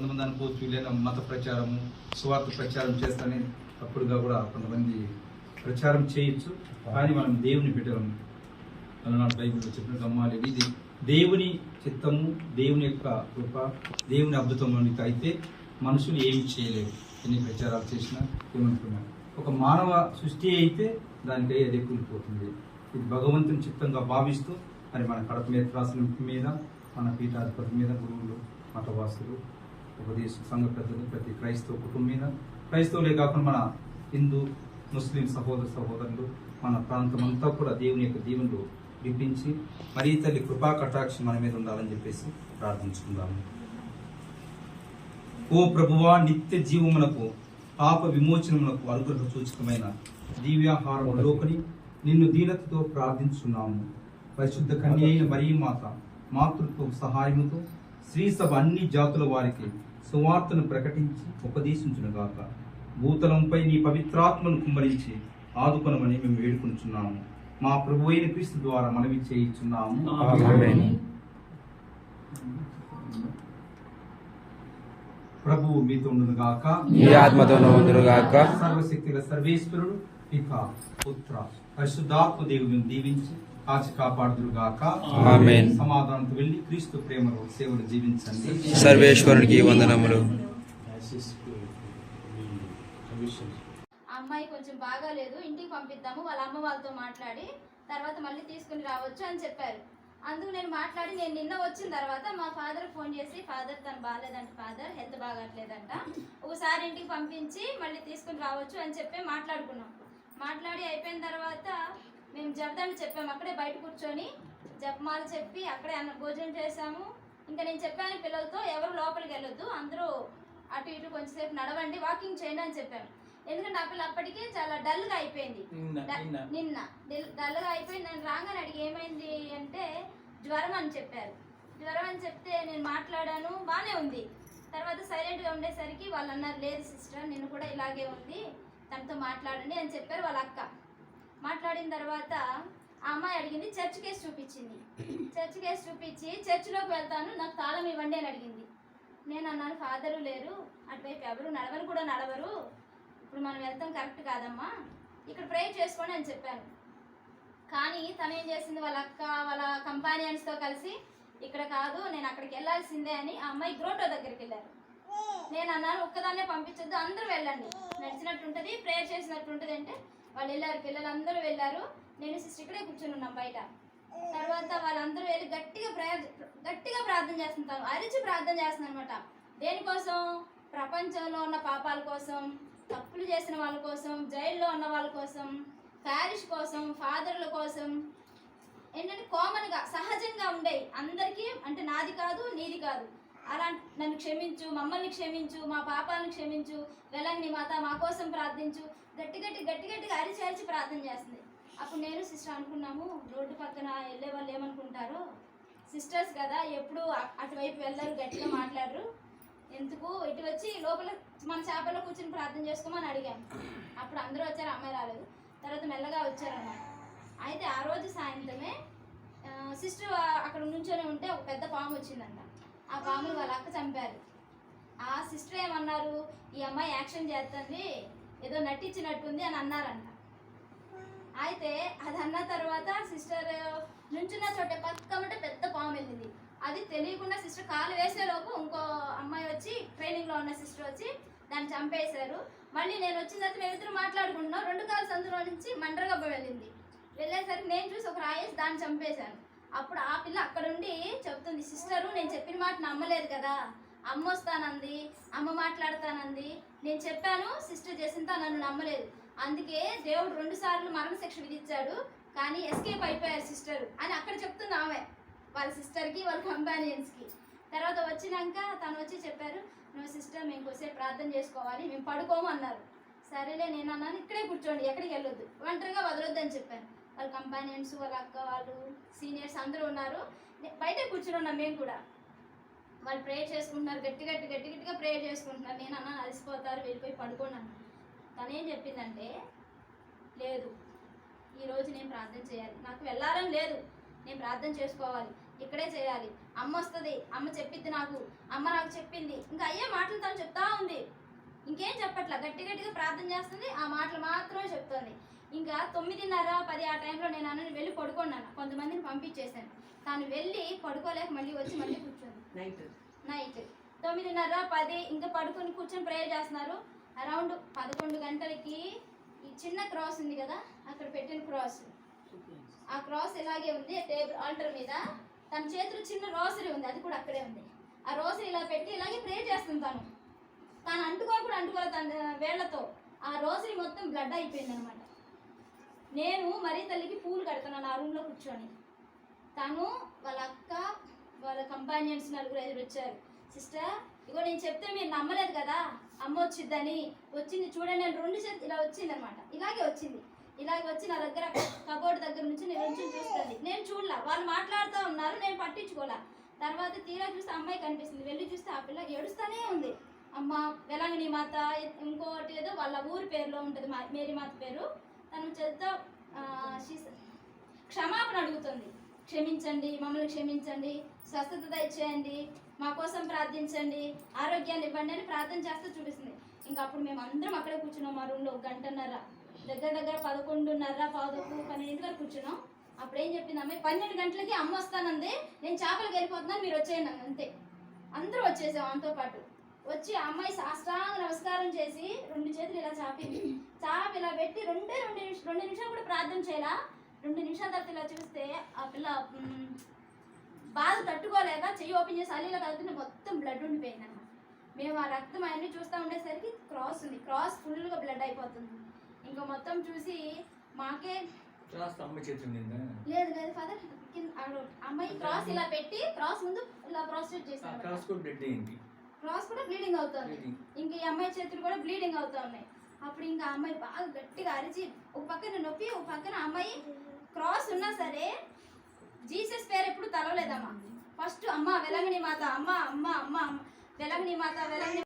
కొంతమంది అనుకోవచ్చు లేదా మత ప్రచారము స్వార్థ ప్రచారం చేస్తానే అప్పుడుగా కూడా కొంతమంది ప్రచారం చేయొచ్చు. కానీ మనం దేవుని బిడ్డలం. అలనాడు బైబిల్లో చెప్పిన నమ్మాలి ఇది దేవుని చిత్తము దేవుని యొక్క కృప దేవుని అద్భుతంలోనికి అయితే మనుషులు ఏమి చేయలేరు. ఎన్ని ప్రచారాలు చేసినా ఏమనుకున్నా. ఒక మానవ సృష్టి అయితే దానికై అదే కూలిపోతుంది. ఇది భగవంతుని చిత్తంగా భావిస్తూ మరి మన కడప మీద రాసిన మీద మన పీఠాధిపతి మీద గురువులు మతవాసులు ఉపదేశ సంఘ పెద్దలు ప్రతి క్రైస్తవ కుటుంబం మీద క్రైస్తవులే కాకుండా మన హిందూ ముస్లిం సహోదర సహోదరులు మన ప్రాంతం అంతా కూడా దేవుని యొక్క దీవెనలు విప్పించి మరీ తల్లి కృపా కటాక్షి మన మీద ఉండాలని చెప్పేసి ప్రార్థించుకుందాము. ఓ ప్రభువా నిత్య జీవమునకు పాప విమోచనమునకు అనుగ్రహ సూచకమైన దివ్యాహారం లోకని నిన్ను దీనతతో ప్రార్థించున్నాము. పరిశుద్ధ కన్య అయిన మరీ మాత మాతృత్వ సహాయముతో శ్రీ సభ అన్ని జాతుల వారికి సువార్తను ప్రకటించి ఉపదేశించునుగాక. భూతలంపై నీ పవిత్రాత్మను కుమ్మరించి ఆదుకొనమని మేము వేడుకుంటున్నాము మా ప్రభు అయిన క్రీస్తు ద్వారా మనవి చేయించున్నాము. ప్రభువు మీతో ఉండును గాక నీ ఆత్మతోనూ ఉండునుగాక. సర్వశక్తుల సర్వేశ్వరుడు పిత పుత్ర పరిశుద్ధాత్మ దేవుని దీవించి కాచి కాపాడుదురు గాక ఆమేన్. సమాధానంతో వెళ్ళి క్రీస్తు ప్రేమలో సేవలు జీవించండి. సర్వేశ్వరునికి వందనములు. ఆ అమ్మాయి కొంచెం బాగాలేదు ఇంటికి పంపిద్దాము వాళ్ళ అమ్మ వాళ్ళతో మాట్లాడి తర్వాత మళ్ళీ తీసుకుని రావచ్చు అని చెప్పారు. అందుకు నేను మాట్లాడి నేను నిన్న వచ్చిన తర్వాత మా ఫాదర్ ఫోన్ చేసి ఫాదర్ తను బాగాలేదంట ఫాదర్ హెల్త్ బాగట్లేదంట. ఒకసారి ఇంటికి పంపించి మళ్ళీ తీసుకుని రావచ్చు అని చెప్పి మాట్లాడుకున్నాం. మాట్లాడి అయిపోయిన తర్వాత మేము జపదాన్ని చెప్పాము. అక్కడే బయట కూర్చొని జపమాలు చెప్పి అక్కడే అన్న భోజనం చేశాము. ఇంకా నేను చెప్పాను పిల్లలతో ఎవరు లోపలికి వెళ్ళొద్దు అందరూ అటు ఇటు కొంచెంసేపు నడవండి వాకింగ్ చేయండి అని చెప్పాను. ఎందుకంటే ఆ పిల్ల అప్పటికే చాలా డల్గా అయిపోయింది. నిన్న డల్- డల్గా అయిపోయింది. నేను రాగానే అడిగి ఏమైంది అంటే జ్వరం అని చెప్పారు. జ్వరం అని చెప్తే నేను మాట్లాడాను బాగానే ఉంది. తర్వాత సైలెంట్గా ఉండేసరికి వాళ్ళు అన్నారు లేదు సిస్టర్ నిన్ను కూడా ఇలాగే ఉంది. తనతో మాట్లాడండి అని చెప్పారు వాళ్ళ అక్క. మాట్లాడిన తర్వాత ఆ అమ్మాయి అడిగింది చర్చ్ కేసు చూపించింది. చర్చ్ కేసు చూపించి చర్చిలోకి వెళ్తాను నాకు తాళం ఇవ్వండి అని అడిగింది. నేను అన్నాను ఫాదరు లేరు అటువైపు ఎవరు నడవరు కూడా నడవరు. ఇప్పుడు మనం వెళ్తాం కరెక్ట్ కాదమ్మా. ఇక్కడ ప్రే చేసుకోండి అని చెప్పాను. కానీ తను ఏం చేసింది వాళ్ళ అక్క వాళ్ళ కంపానియన్స్తో కలిసి ఇక్కడ కాదు నేను అక్కడికి వెళ్ళాల్సిందే అని ఆ అమ్మాయి గ్రోటో దగ్గరికి వెళ్ళారు. నేను అన్నాను ఒక్కదాన్నే పంపించొద్దు అందరూ వెళ్ళండి. నడిచినట్టు ఉంటుంది ప్రేయర్ చేసినట్టు ఉంటుంది అంటే వాళ్ళు వెళ్ళారు పిల్లలందరూ వెళ్ళారు. నేను సిస్టర్ ఇక్కడే కూర్చొని ఉన్నాం బయట. తర్వాత వాళ్ళందరూ వెళ్ళి గట్టిగా ప్రేయర్ గట్టిగా ప్రార్థన చేస్తుంటాను అరిచి ప్రార్థన చేస్తున్నాను అనమాట దేనికోసం? ప్రపంచంలో ఉన్న పాపాల కోసం తప్పులు చేసిన వాళ్ళ కోసం జైల్లో ఉన్న వాళ్ళ కోసం ప్యారిష్ కోసం ఫాదర్ల కోసం. ఏంటంటే కామన్గా సహజంగా ఉండేవి. అందరికీ అంటే నాది కాదు నీది కాదు. అలా నన్ను క్షమించు మమ్మల్ని క్షమించు మా పాపాలను క్షమించు వెళ్ళండి మాత మా కోసం ప్రార్థించు. గట్టి గట్టి గట్టి గట్టిగా అరిచి అరిచి ప్రార్థన చేస్తుంది. అప్పుడు నేను సిస్టర్ అనుకున్నాము రోడ్డు పక్కన వెళ్ళే వాళ్ళు ఏమనుకుంటారో? సిస్టర్స్ కదా ఎప్పుడు అటువైపు వెళ్ళరు గట్టిగా మాట్లాడరు. ఎందుకు? ఇటు వచ్చి లోపల మన చేపల్లో కూర్చొని ప్రార్థన చేసుకోమని అడిగాను అప్పుడు అందరూ వచ్చారు అమ్మాయి రాలేదు. తర్వాత మెల్లగా వచ్చారన్నమాట. అయితే ఆ రోజు సాయంత్రమే సిస్టర్ అక్కడ నుంచొని ఉంటే ఒక పెద్ద పాము వచ్చిందంట. ఆ పాములు వాళ్ళ అక్క చంపారు. ఆ సిస్టర్ ఏమన్నారు? ఈ అమ్మాయి యాక్షన్ చేస్తుంది ఏదో నటించినట్టుంది అని అన్నారంట. అయితే అది అన్న తర్వాత సిస్టర్ నుంచున్న చోట పక్కమంటే పెద్ద పాము వెళ్ళింది. అది తెలియకుండా సిస్టర్ కాలు వేసేలోపు ఇంకో అమ్మాయి వచ్చి ట్రైనింగ్లో ఉన్న సిస్టర్ వచ్చి దాన్ని చంపేశారు. మళ్ళీ నేను వచ్చిన తర్వాత మేమిద్దరు మాట్లాడుకుంటున్నాం. రెండు కాలు సందులో నుంచి మండరగబ్బ వెళ్ళింది. వెళ్ళేసరికి నేను చూసి ఒక రాయేసి దాన్ని చంపేశాను. అప్పుడు ఆ పిల్ల అక్కడుండి చెప్తుంది సిస్టరు నేను చెప్పిన మాట నమ్మలేదు కదా. అమ్మ వస్తానంది అమ్మ మాట్లాడతానంది. నేను చెప్పాను సిస్టర్ చేసింత నన్ను నమ్మలేదు. అందుకే దేవుడు రెండు సార్లు మరణశిక్ష విధించాడు కానీ ఎస్కేప్ అయిపోయారు సిస్టర్. అని అక్కడ చెప్తుంది ఆమె వాళ్ళ సిస్టర్కి వాళ్ళ కంపానియన్స్కి. తర్వాత వచ్చినాక తను వచ్చి చెప్పారు నువ్వు సిస్టర్ మేము కొద్దిసేపు ప్రార్థన చేసుకోవాలి మేము పడుకోము అన్నారు సరేలే నేను అన్నాను ఇక్కడే కూర్చోండి ఎక్కడికి వెళ్ళొద్దు. ఒంటరిగా వదలొద్దు అని చెప్పాను వాళ్ళ కంపానియన్స్ వాళ్ళ అక్క వాళ్ళు సీనియర్స్ అందరూ ఉన్నారు. బయట బయటే కూర్చుని ఉన్నాం మేము కూడా. వాళ్ళు ప్రేయర్ చేసుకుంటున్నారు గట్టి గట్టి గట్టి గట్టిగా ప్రేయర్ చేసుకుంటున్నారు. నేను అన్న అలసిపోతారు వెళ్ళిపోయి పడుకోండి తను ఏం చెప్పిందంటే లేదు ఈరోజు నేను ప్రార్థన చేయాలి. నాకు వెళ్ళాలని లేదు. నేను ప్రార్థన చేసుకోవాలి. ఇక్కడే చేయాలి. అమ్మ వస్తుంది అమ్మ చెప్పింది నాకు. అమ్మ నాకు చెప్పింది. ఇంకా అయ్యే మాటలు తను చెప్తా ఉంది. ఇంకేం చెప్పట్లా? గట్టి గట్టిగా ప్రార్థన చేస్తుంది ఆ మాటలు మాత్రమే చెప్తుంది. ఇంకా తొమ్మిదిన్నర పది ఆ టైంలో నేను అన్నని వెళ్ళి పడుకున్నాను. కొంతమందిని పంపించేశాను. తాను వెళ్ళి పడుకోలేక మళ్ళీ వచ్చి మళ్ళీ కూర్చోండి నైట్. నైట్. తొమ్మిదిన్నర పది ఇంకా పడుకొని కూర్చొని ప్రేయర్ చేస్తున్నారు. అరౌండ్ పదకొండు గంటలకి ఈ చిన్న క్రాస్ ఉంది కదా అక్కడ పెట్టిన క్రాస్. ఆ క్రాస్ ఇలాగే ఉంది టేబుల్ ఆల్టర్ మీద. తన చేతిలో చిన్న రోసరీ ఉంది అది కూడా అక్కడే ఉంది. ఆ రోసరీ ఇలా పెట్టి ఇలాగే ప్రే చేస్తుంది తను. తాను అంటుకోని కూడా అంటుకోలేదు తన వేళ్ళతో. ఆ రోసరీ మొత్తం బ్లడ్ అయిపోయింది అనమాట నేను మరీ తల్లికి పూలు కడుతున్నాను ఆ రూమ్లో కూర్చొని. తను వాళ్ళ అక్క వాళ్ళ కంపానియన్స్ నలుగురు ఐదుగురు వచ్చారు. సిస్టర్ ఇగో నేను చెప్తే మీరు నమ్మలేదు కదా? అమ్మ వచ్చిద్దని వచ్చింది చూడండి నేను రెండు చేతి ఇలా వచ్చింది అనమాట ఇలాగే వచ్చింది. ఇలాగే వచ్చి నా దగ్గర కబోర్డ్ దగ్గర నుంచి నేను నుంచి చూస్తుంది. నేను చూడలా. వాళ్ళు మాట్లాడుతూ ఉన్నారు నేను పట్టించుకోలే. తర్వాత తీరా చూస్తే అమ్మాయి కనిపిస్తుంది. వెళ్ళి చూస్తే ఆ పిల్ల ఏడుస్తూనే ఉంది. అమ్మ వెలంగిని మాత ఇంకోటి ఏదో వాళ్ళ ఊరి పేరులో ఉంటుంది మా మేరీ మాత పేరు. తను చేత క్షమాపణ అడుగుతుంది. క్షమించండి మమ్మల్ని క్షమించండి స్వస్థత దయచేయండి మా కోసం ప్రార్థించండి ఆరోగ్యాన్ని ఇవ్వండి అని ప్రార్థన చేస్తూ చూపిస్తుంది. ఇంకా అప్పుడు మేము అందరం అక్కడే కూర్చున్నాం మా రూమ్లో గంటన్నర. దగ్గర దగ్గర పదకొండున్నర పాదకు పన్నెండు వరకు కూర్చున్నాం. అప్పుడు ఏం చెప్పింది అమ్మాయి? పన్నెండు గంటలకి అమ్మ వస్తానంది నేను చేపలకు వెళ్ళిపోతున్నాను మీరు వచ్చేయండి అంతే. అందరూ వచ్చేసాం ఆమెతో పాటు. వచ్చి అమ్మాయి సాష్టాంగ నమస్కారం చేసి రెండు చేతులు ఇలా చాపింది చాపి ఇలా పెట్టి రెండే రెండు నిమిషం రెండు నిమిషాలు కూడా ప్రార్థన చేయాలా? రెండు నిమిషాల తర్వాత ఇలా చూస్తే ఆ పిల్ల బాధ తట్టుకోలేక చెయ్యి ఓపెన్ చేసి అల్లీలో కలుగుతుంటే మొత్తం బ్లడ్ ఉండిపోయింది మేము ఆ రక్తం అవన్నీ చూస్తూ ఉండేసరికి క్రాస్ ఉంది. క్రాస్ ఫుల్గా బ్లడ్ అయిపోతుంది. ఇంకా మొత్తం చూసి మాకే లేదు లేదు ఫాదర్ అమ్మాయి క్రాస్ ఇలా పెట్టి క్రాస్ ముందు ఇలా ప్రాస్టేట్ చేశారు. క్రాస్ కూడా బ్లీడింగ్ అవుతుంది. ఇంకా ఈ అమ్మాయి చేతులు కూడా బ్లీడింగ్ అవుతా ఉన్నాయి అప్పుడు ఇంకా అమ్మాయి బాగా గట్టిగా అరిచి ఒక పక్కన నొప్పి ఒక పక్కన అమ్మాయి క్రాస్ ఉన్నా సరే జీసస్ పేరు ఎప్పుడు తలవలేదమ్మా. ఫస్ట్ అమ్మ వెలంగిని మాత అమ్మ అమ్మ అమ్మ అమ్మ. వెలంగిని మాత వెలంగిని